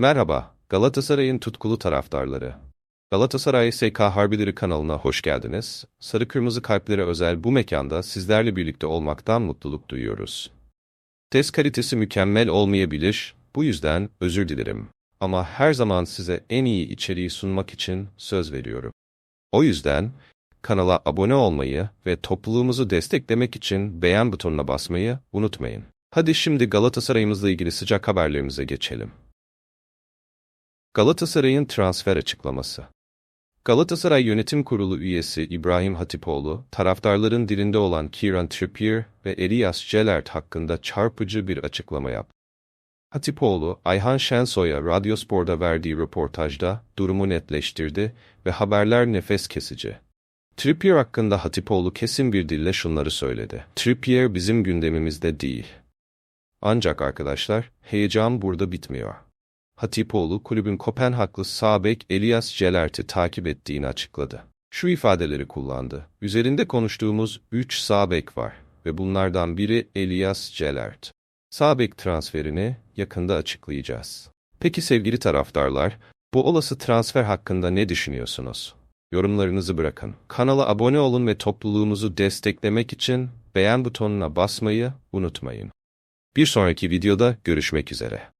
Merhaba, Galatasaray'ın tutkulu taraftarları. Galatasaray SK Harbileri kanalına hoş geldiniz. Sarı kırmızı kalplere özel bu mekanda sizlerle birlikte olmaktan mutluluk duyuyoruz. Test kalitesi mükemmel olmayabilir, bu yüzden özür dilerim. Ama her zaman size en iyi içeriği sunmak için söz veriyorum. O yüzden kanala abone olmayı ve topluluğumuzu desteklemek için beğen butonuna basmayı unutmayın. Hadi şimdi Galatasaray'ımızla ilgili sıcak haberlerimize geçelim. Galatasaray'ın transfer açıklaması. Galatasaray Yönetim Kurulu üyesi İbrahim Hatipoğlu, taraftarların dilinde olan Kieran Trippier ve Elias Celert hakkında çarpıcı bir açıklama yaptı. Hatipoğlu, Ayhan Şensoy'a Radyospor'da verdiği röportajda durumu netleştirdi ve haberler nefes kesici. Trippier hakkında Hatipoğlu kesin bir dille şunları söyledi. Trippier bizim gündemimizde değil. Ancak arkadaşlar, heyecan burada bitmiyor. Hatipoğlu kulübün Kopenhaglı sağ bek Elias Celert'i takip ettiğini açıkladı. Şu ifadeleri kullandı. Üzerinde konuştuğumuz 3 sağ bek var ve bunlardan biri Elias Celert. Sağ bek transferini yakında açıklayacağız. Peki sevgili taraftarlar, bu olası transfer hakkında ne düşünüyorsunuz? Yorumlarınızı bırakın. Kanala abone olun ve topluluğumuzu desteklemek için beğen butonuna basmayı unutmayın. Bir sonraki videoda görüşmek üzere.